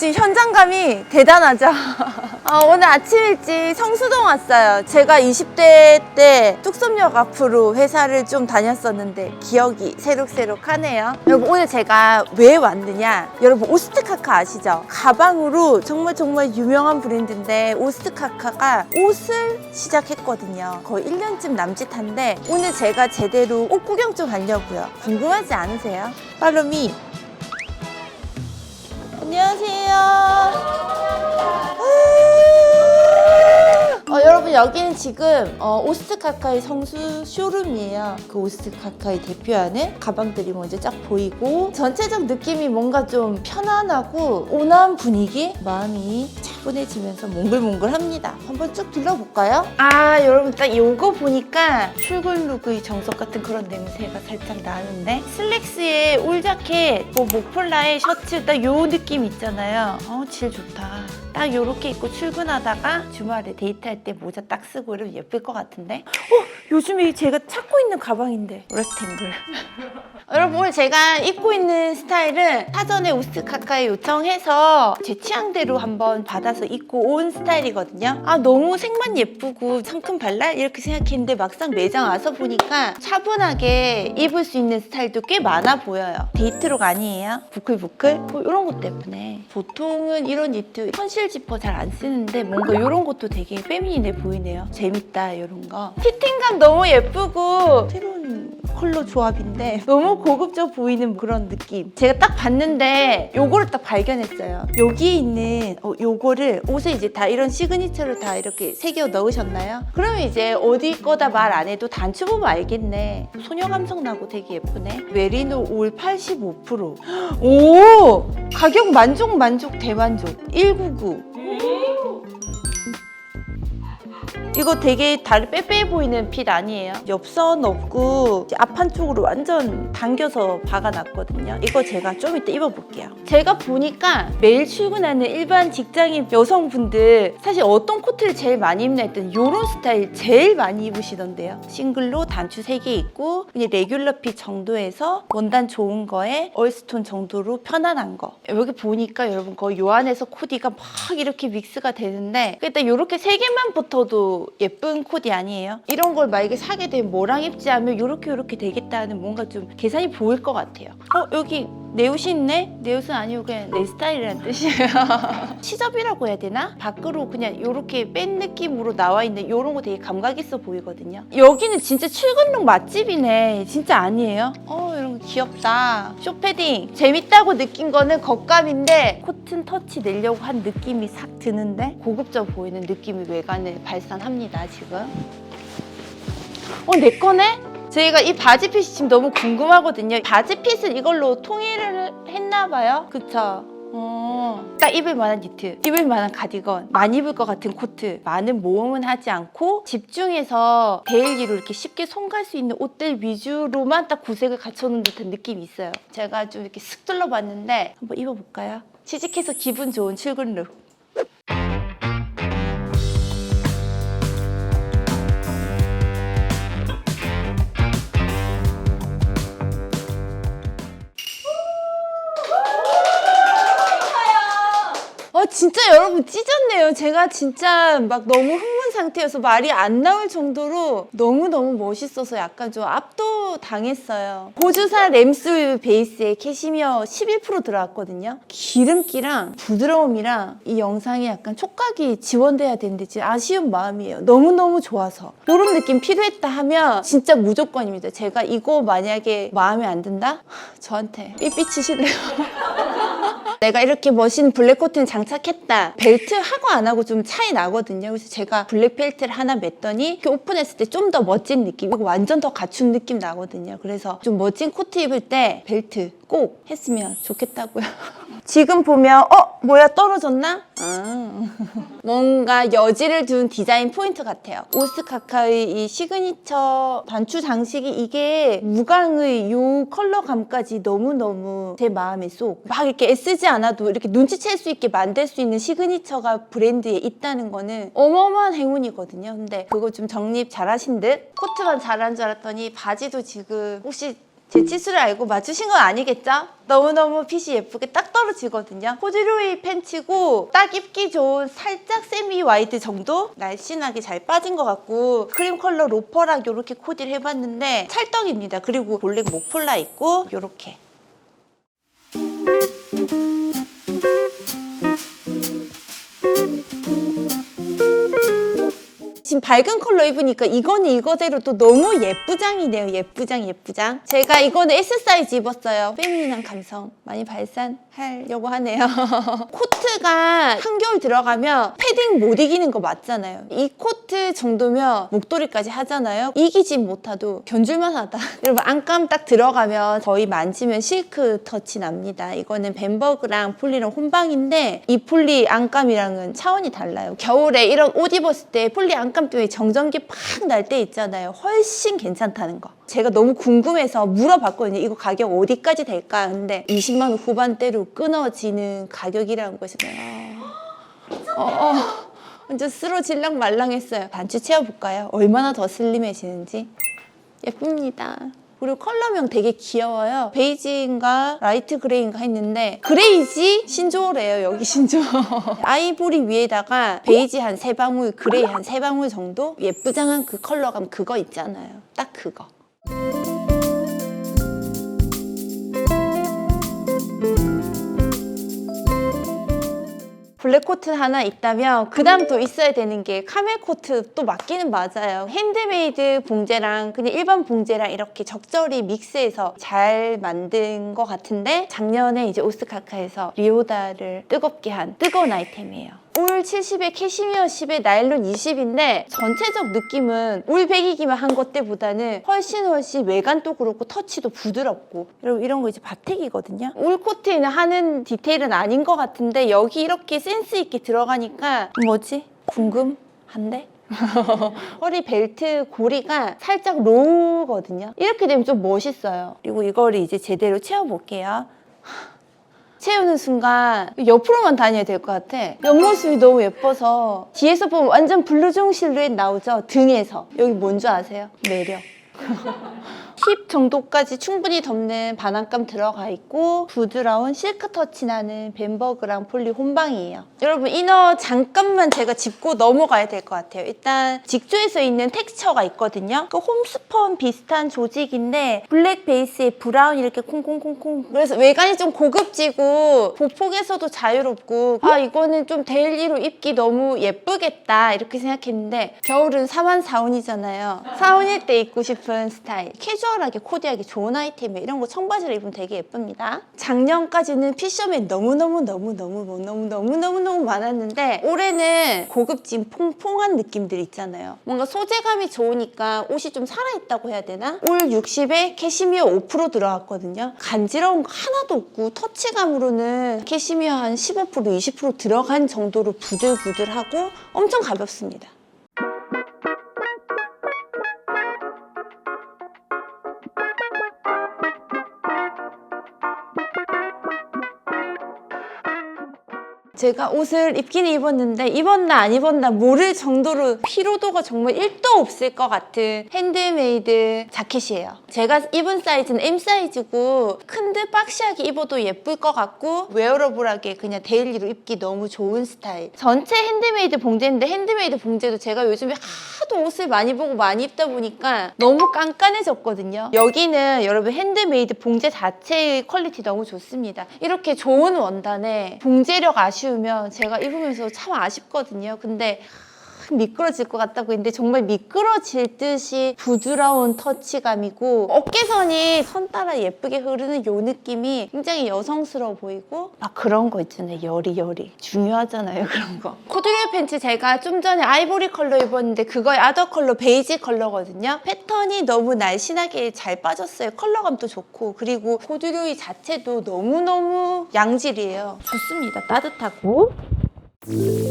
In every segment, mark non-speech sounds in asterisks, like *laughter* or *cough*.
지금 현장감이 대단하죠? *laughs* 아, 오늘 아침 일찍 성수동 왔어요. 제가 20대 때 뚝섬역 앞으로 회사를 좀 다녔었는데 기억이 새록새록하네요. 여러분 오늘 제가 왜 왔느냐? 여러분 오스트카카 아시죠? 가방으로 정말 정말 유명한 브랜드인데 오스트카카가 옷을 시작했거든요. 거의 1년쯤 남짓한데 오늘 제가 제대로 옷 구경 좀 하려고요. 궁금하지 않으세요? 팔로미 안녕하세요. 어, 여러분 여기는 지금 어, 오스트카카의 성수 쇼룸이에요. 그 오스트카카의 대표하는 가방들이 먼저 쫙 보이고 전체적 느낌이 뭔가 좀 편안하고 온화한 분위기, 마음이 차분해지면서 몽글몽글합니다. 한번 쭉 둘러볼까요? 아 여러분 딱 요거 보니까 출근 룩의 정석 같은 그런 냄새가 살짝 나는데 슬랙스에 울 자켓, 뭐 목폴라에 셔츠 딱 요 느낌 있잖아요. 어, 질 좋다. 딱 요렇게 입고 출근하다가 주말에 데이트할 때 모자 딱 쓰고 이러면 예쁠 것 같은데 어? 요즘에 제가 찾고 있는 가방인데 렉탱글 *laughs* 여러분 오늘 제가 입고 있는 스타일은 사전에 우스카카에 요청해서 제 취향대로 한번 받아서 입고 온 스타일이거든요 아 너무 색만 예쁘고 상큼 발랄 이렇게 생각했는데 막상 매장 와서 보니까 차분하게 입을 수 있는 스타일도 꽤 많아 보여요 데이트룩 아니에요? 부클부클? 뭐 이런 것 때문에 보통은 이런 니트 현실 지퍼 잘 안 쓰는데 뭔가 이런 것도 되게 페미닌해 보이네요. 재밌다 이런 거. 피팅감 너무 예쁘고 새로운 컬러 조합인데 *laughs* 너무 고급져 보이는 그런 느낌. 제가 딱 봤는데 요거를 딱 발견했어요. 여기에 있는 어, 요거를 옷에 이제 다 이런 시그니처를 다 이렇게 새겨 넣으셨나요? 그러면 이제 어디 거다 말 안 해도 단추 보면 알겠네. 소녀 감성 나고 되게 예쁘네. 메리노 올 85% *gasps* 오 가격 만족 만족 대만족. 199 이거 되게 다리 빼빼 보이는 핏 아니에요? 옆선 없고 앞 한쪽으로 완전 당겨서 박아놨거든요. 이거 제가 좀 이따 입어볼게요. 제가 보니까 매일 출근하는 일반 직장인 여성분들 사실 어떤 코트를 제일 많이 입나 했더니 이런 스타일 제일 많이 입으시던데요. 싱글로 단추 3개 있고 그냥 레귤러 핏 정도에서 원단 좋은 거에 얼스톤 정도로 편안한 거. 여기 보니까 여러분 거의 요 안에서 코디가 막 이렇게 믹스가 되는데 일단 이렇게 세 개만 붙어도 예쁜 코디 아니에요? 이런 걸 만약에 사게 되면 뭐랑 입지 하면 이렇게 이렇게 되겠다는 뭔가 좀 계산이 보일 것 같아요. 어 여기 내 옷이 있네? 내 옷은 아니고 그냥 내 스타일이란 뜻이에요. *laughs* 시접이라고 해야 되나? 밖으로 그냥 이렇게 뺀 느낌으로 나와 있는 이런 거 되게 감각 있어 보이거든요. 여기는 진짜 출근룩 맛집이네. 진짜 아니에요? 어 이런 거 귀엽다. 쇼패딩 재밌다고 느낀 거는 겉감인데 코튼 터치 내려고 한 느낌이 싹 드는데 고급져 보이는 느낌이 외관을 발산합니다 지금. 어 내 거네? 저희가 이 바지 핏이 지금 너무 궁금하거든요. 바지 핏을 이걸로 통일을 했나 봐요. 그쵸? 어, 딱 입을 만한 니트, 입을 만한 가디건, 많이 입을 것 같은 코트, 많은 모험은 하지 않고 집중해서 데일리로 이렇게 쉽게 손갈 수 있는 옷들 위주로만 딱 구색을 갖춰놓은 듯한 느낌이 있어요. 제가 좀 이렇게 슥 둘러봤는데 한번 입어볼까요? 취직해서 기분 좋은 출근 룩. 진짜 여러분 찢었네요. 제가 진짜 막 너무 흥분 상태여서 말이 안 나올 정도로 너무너무 멋있어서 약간 좀 압도 당했어요. 보주사 램스 베이스에 캐시미어 11% 들어갔거든요. 기름기랑 부드러움이랑 이 영상에 약간 촉각이 지원돼야 되는데 진짜 아쉬운 마음이에요. 너무너무 좋아서. 이런 느낌 필요했다 하면 진짜 무조건입니다. 제가 이거 만약에 마음에 안 든다? 저한테 삐삐치실래요? *laughs* 내가 이렇게 멋진 블랙 코트는 장착했다. 벨트 하고 안 하고 좀 차이 나거든요. 그래서 제가 블랙 벨트를 하나 맸더니 오픈했을 때 좀 더 멋진 느낌, 이거 완전 더 갖춘 느낌 나거든요. 그래서 좀 멋진 코트 입을 때 벨트 꼭 했으면 좋겠다고요. *laughs* 지금 보면 어 뭐야 떨어졌나? 아. *laughs* 뭔가 여지를 둔 디자인 포인트 같아요. 오스카카의 이 시그니처 단추 장식이 이게 무광의 요 컬러감까지 너무너무 제 마음에 쏙 막 이렇게 애쓰지 않아도 이렇게 눈치챌 수 있게 만들 수 있는 시그니처가 브랜드에 있다는 거는 어마어마한 행운이거든요. 근데 그거 좀 정립 잘하신 듯? 코트만 잘한 줄 알았더니 바지도 지금 혹시 제 치수를 알고 맞추신 건 아니겠죠? 너무너무 핏이 예쁘게 딱 떨어지거든요. 코듀로이 팬츠고 딱 입기 좋은 살짝 세미 와이드 정도? 날씬하게 잘 빠진 것 같고 크림 컬러 로퍼랑 이렇게 코디를 해봤는데 찰떡입니다. 그리고 볼링 목폴라 있고 이렇게 지금 밝은 컬러 입으니까 이거는 이거대로 또 너무 예쁘장이네요. 예쁘장, 예쁘장. 제가 이거는 S 사이즈 입었어요. 페미닌한 감성 많이 발산하려고 하네요. *laughs* 코트가 한겨울 들어가면 패딩 못 이기는 거 맞잖아요. 이 코트 정도면 목도리까지 하잖아요. 이기지 못하도 견줄만 하다. *laughs* 여러분 안감 딱 들어가면 거의 만지면 실크 터치 납니다. 이거는 벤버그랑 폴리랑 혼방인데 이 폴리 안감이랑은 차원이 달라요. 겨울에 이런 옷 입었을 때 폴리 안감 때문에 정전기 팍 날 때 있잖아요. 훨씬 괜찮다는 거. 제가 너무 궁금해서 물어봤거든요. 이거 가격 어디까지 될까? 근데 20만 원 후반대로 끊어지는 가격이라는 것이 내가 어, 어, 완전 쓰러질랑 말랑했어요. 반추 채워볼까요? 얼마나 더 슬림해지는지. 예쁩니다. 그리고 컬러명 되게 귀여워요. 베이지인가 라이트 그레이인가 했는데 그레이지 신조어래요. 여기 신조어. *laughs* 아이보리 위에다가 베이지 한 세 방울, 그레이 한 세 방울 정도 예쁘장한 그 컬러감 그거 있잖아요. 딱 그거. 블랙 코트 하나 있다면 그 다음 또 있어야 되는 게 카멜 코트 또 맞기는 맞아요. 핸드메이드 봉제랑 그냥 일반 봉제랑 이렇게 적절히 믹스해서 잘 만든 것 같은데 작년에 이제 오스카카에서 리오다를 뜨겁게 한 뜨거운 아이템이에요 올 70에 캐시미어 10에 나일론 20인데 전체적 느낌은 올 100이기만 한 것 때보다는 훨씬 훨씬 외관도 그렇고 터치도 부드럽고 여러분 이런 거 이제 바택이거든요 올 코트에는 하는 디테일은 아닌 것 같은데 여기 이렇게 센스 있게 들어가니까 뭐지? 궁금한데? *laughs* 허리 벨트 고리가 살짝 로우거든요 이렇게 되면 좀 멋있어요 그리고 이거를 이제 제대로 채워볼게요 채우는 순간 옆으로만 다녀야 될 것 같아. 옆모습이 너무 예뻐서 뒤에서 보면 완전 블루종 실루엣 나오죠? 등에서. 여기 뭔지 아세요? 매력. *laughs* 힙 정도까지 충분히 덮는 반안감 들어가 있고 부드러운 실크 터치 나는 벤버그랑 폴리 혼방이에요. 여러분 이너 잠깐만 제가 짚고 넘어가야 될 것 같아요. 일단 직조에서 있는 텍스처가 있거든요. 그 홈스펀 비슷한 조직인데 블랙 베이스에 브라운 이렇게 콩콩콩콩 그래서 외관이 좀 고급지고 보폭에서도 자유롭고 아 이거는 좀 데일리로 입기 너무 예쁘겠다 이렇게 생각했는데 겨울은 4만 4원이잖아요. 4원일 때 입고 싶은 스타일 캐주얼 하게 코디하기 좋은 아이템이에요. 이런 거 청바지를 입으면 되게 예쁩니다. 작년까지는 피셔맨 너무너무너무너무너무너무너무너무 많았는데 올해는 고급진 퐁퐁한 느낌들 있잖아요. 뭔가 소재감이 좋으니까 옷이 좀 살아있다고 해야 되나? 올 60에 캐시미어 5% 들어갔거든요. 간지러운 거 하나도 없고 터치감으로는 캐시미어 한 15% 20% 들어간 정도로 부들부들하고 엄청 가볍습니다. 제가 옷을 입긴 입었는데 입었나 안 입었나 모를 정도로 피로도가 정말 1도 없을 것 같은 핸드메이드 자켓이에요. 제가 입은 사이즈는 M 사이즈고 큰듯 박시하게 입어도 예쁠 것 같고 웨어러블하게 그냥 데일리로 입기 너무 좋은 스타일. 전체 핸드메이드 봉제인데 핸드메이드 봉제도 제가 요즘에 하도 옷을 많이 보고 많이 입다 보니까 너무 깐깐해졌거든요. 여기는 여러분 핸드메이드 봉제 자체의 퀄리티 너무 좋습니다. 이렇게 좋은 원단에 봉제력 아쉬 우면 제가 입으면서 참 아쉽거든요. 근데 미끄러질 것 같다고 했는데 정말 미끄러질 듯이 부드러운 터치감이고 어깨선이 선 따라 예쁘게 흐르는 요 느낌이 굉장히 여성스러워 보이고 막 그런 거 있잖아요. 여리여리 중요하잖아요 그런 거. 코듀로이 팬츠 제가 좀 전에 아이보리 컬러 입었는데 그거의 아더 컬러 베이지 컬러거든요. 패턴이 너무 날씬하게 잘 빠졌어요. 컬러감도 좋고. 그리고 코듀로이 자체도 너무너무 양질이에요. 좋습니다. 따뜻하고 Música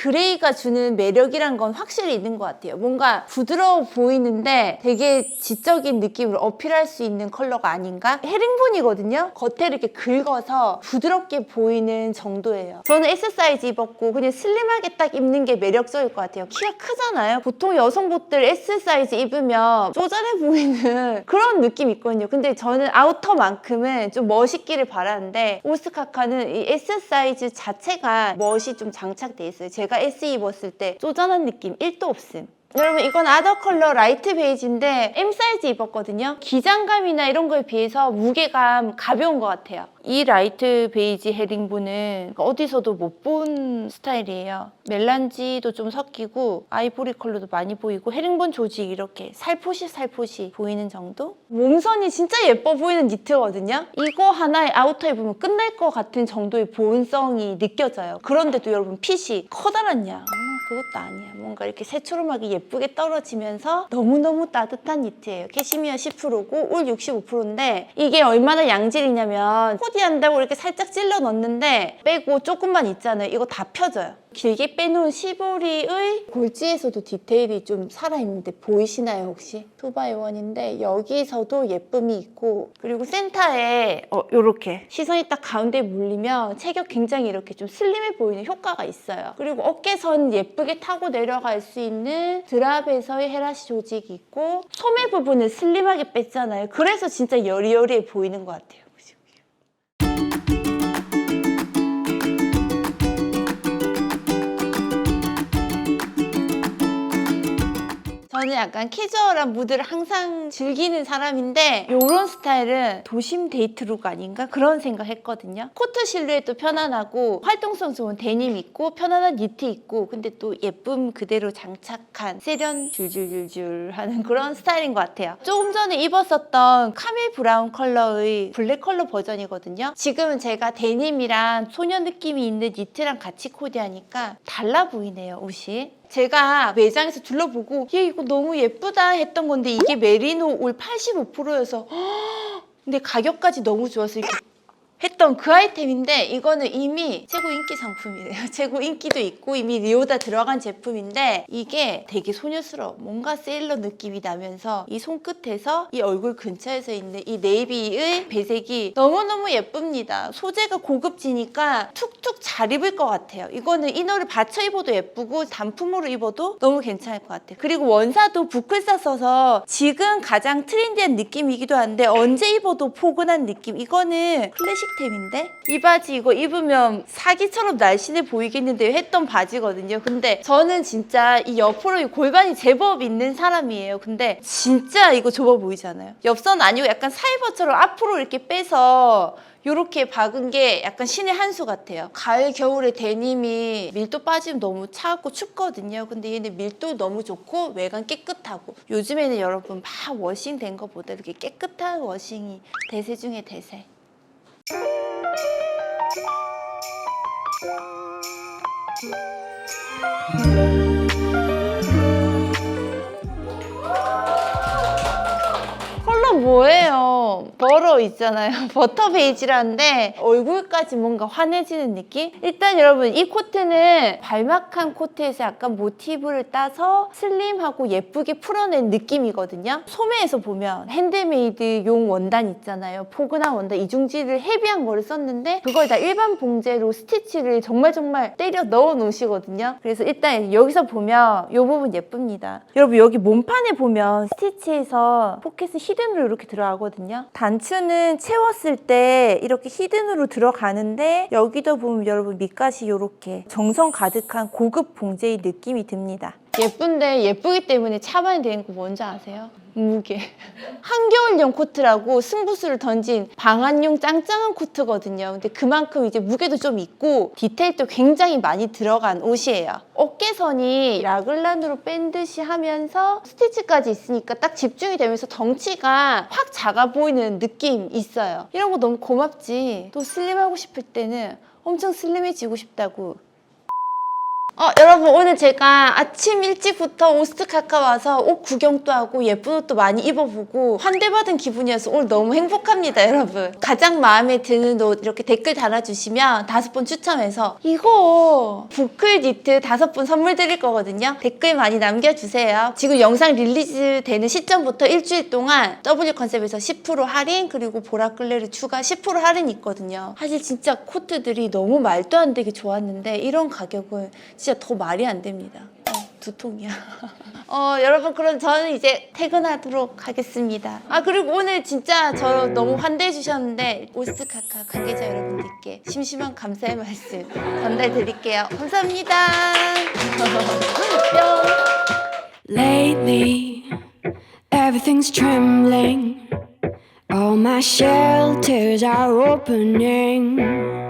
그레이가 주는 매력이란 건 확실히 있는 것 같아요. 뭔가 부드러워 보이는데 되게 지적인 느낌을 어필할 수 있는 컬러가 아닌가? 헤링본이거든요. 겉에 이렇게 긁어서 부드럽게 보이는 정도예요. 저는 S 사이즈 입었고 그냥 슬림하게 딱 입는 게 매력적일 것 같아요. 키가 크잖아요. 보통 여성복들 S 사이즈 입으면 쪼잔해 보이는 *laughs* 그런 느낌이 있거든요. 근데 저는 아우터만큼은 좀 멋있기를 바라는데 오스카카는 이 S 사이즈 자체가 멋이 좀 장착돼 있어요. 제가 S 입었을 때 쪼잔한 느낌 1도 없음. 여러분 이건 아더 컬러 라이트 베이지인데 M 사이즈 입었거든요. 기장감이나 이런 거에 비해서 무게감 가벼운 것 같아요. 이 라이트 베이지 헤링본은 어디서도 못 본 스타일이에요. 멜란지도 좀 섞이고 아이보리 컬러도 많이 보이고 헤링본 조직 이렇게 살포시 살포시 보이는 정도? 몸선이 진짜 예뻐 보이는 니트거든요. 이거 하나에 아우터 입으면 끝날 것 같은 정도의 보온성이 느껴져요. 그런데도 여러분 핏이 커다란 양. 그것도 아니야. 뭔가 이렇게 새초롬하게 예쁘게 떨어지면서 너무너무 따뜻한 니트예요. 캐시미어 10%고 울 65%인데 이게 얼마나 양질이냐면 코디한다고 이렇게 살짝 찔러 넣는데 빼고 조금만 있잖아요. 이거 다 펴져요. 길게 빼놓은 시보리의 골지에서도 디테일이 좀 살아있는데 보이시나요 혹시? 2x1인데 여기서도 예쁨이 있고 그리고 센터에 어, 요렇게 시선이 딱 가운데 물리면 체격 굉장히 이렇게 좀 슬림해 보이는 효과가 있어요. 그리고 어깨선 예쁘게 타고 내려갈 수 있는 드랍에서의 헤라시 조직이 있고 소매 부분을 슬림하게 뺐잖아요. 그래서 진짜 여리여리해 보이는 것 같아요. 저는 약간 캐주얼한 무드를 항상 즐기는 사람인데 이런 스타일은 도심 데이트룩 아닌가 그런 생각했거든요. 코트 실루엣도 편안하고 활동성 좋은 데님 있고 편안한 니트 있고 근데 또 예쁨 그대로 장착한 세련 줄줄줄줄 하는 그런 스타일인 것 같아요. 조금 전에 입었었던 카밀 브라운 컬러의 블랙 컬러 버전이거든요. 지금은 제가 데님이랑 소녀 느낌이 있는 니트랑 같이 코디하니까 달라 보이네요 옷이. 제가 매장에서 둘러보고 얘 이거 너무 예쁘다. 했던 건데 이게 메리노 올 85%여서. *gasps* 근데 가격까지 너무 좋아서 이렇게 했던 그 아이템인데 이거는 이미 최고 인기 상품이래요. *laughs* 최고 인기도 있고 이미 리오다 들어간 제품인데 이게 되게 소녀스러워. 뭔가 세일러 느낌이 나면서 이 손끝에서 이 얼굴 근처에서 있는 이 네이비의 배색이 너무너무 예쁩니다. 소재가 고급지니까 툭툭 잘 입을 것 같아요. 이거는 이너를 받쳐 입어도 예쁘고 단품으로 입어도 너무 괜찮을 것 같아요. 그리고 원사도 부클사 써서 지금 가장 트렌디한 느낌이기도 한데 언제 입어도 포근한 느낌. 이거는 클래식 템인데 이 바지 이거 입으면 사기처럼 날씬해 보이겠는데 했던 바지거든요. 근데 저는 진짜 이 옆으로 이 골반이 제법 있는 사람이에요. 근데 진짜 이거 좁아 보이잖아요. 옆선 아니고 약간 사이버처럼 앞으로 이렇게 빼서 요렇게 박은 게 약간 신의 한 수 같아요. 가을, 겨울에 데님이 밀도 빠지면 너무 차갑고 춥거든요. 근데 얘는 밀도 너무 좋고 외관 깨끗하고 요즘에는 여러분 막 워싱 된 것보다 이렇게 깨끗한 워싱이 대세 중에 대세. 컬러 뭐예요? 버러 있잖아요. *laughs* 버터 베이지라는데 얼굴까지 뭔가 환해지는 느낌? 일단 여러분 이 코트는 발막한 코트에서 약간 모티브를 따서 슬림하고 예쁘게 풀어낸 느낌이거든요. 소매에서 보면 핸드메이드 용 원단 있잖아요. 포근한 원단 이중지를 헤비한 거를 썼는데 그걸 다 일반 봉제로 스티치를 정말 정말 때려 넣어 놓으시거든요. 그래서 일단 여기서 보면 이 부분 예쁩니다. 여러분 여기 몸판에 보면 스티치에서 포켓은 히든으로 이렇게 들어가거든요. 단 추는 채웠을 때 이렇게 히든으로 들어가는데 여기도 보면 여러분 밑갓이 이렇게 정성 가득한 고급 봉제의 느낌이 듭니다. 예쁜데 예쁘기 때문에 차반이 되는 거 뭔지 아세요? 무게. 한겨울용 코트라고 승부수를 던진 방한용 짱짱한 코트거든요. 근데 그만큼 이제 무게도 좀 있고 디테일도 굉장히 많이 들어간 옷이에요. 어깨선이 라글란으로 뺀 듯이 하면서 스티치까지 있으니까 딱 집중이 되면서 덩치가 확 작아 보이는 느낌 있어요. 이런 거 너무 고맙지. 또 슬림하고 싶을 때는 엄청 슬림해지고 싶다고 어, 여러분 오늘 제가 아침 일찍부터 오스트카카 와서 옷 구경도 하고 예쁜 옷도 많이 입어보고 환대받은 기분이어서 오늘 너무 행복합니다 여러분. 가장 마음에 드는 옷 이렇게 댓글 달아주시면 다섯 분 추첨해서 이거 부클 니트 다섯 분 선물 드릴 거거든요. 댓글 많이 남겨주세요. 지금 영상 릴리즈 되는 시점부터 일주일 동안 W 컨셉에서 10% 할인 그리고 보라클레르 추가 10% 할인 있거든요. 사실 진짜 코트들이 너무 말도 안 되게 좋았는데 이런 가격은 진짜 더 말이 안 됩니다. 어, 두통이야. 어, 여러분, 그럼 저는 이제 퇴근하도록 하겠습니다. 아, 그리고 오늘 진짜 저 너무 환대해 주셨는데, 오스카카 관계자 여러분들께 심심한 감사의 말씀 전달 드릴게요. 감사합니다. 뿅. Lately, everything's trembling. All my shelters are opening.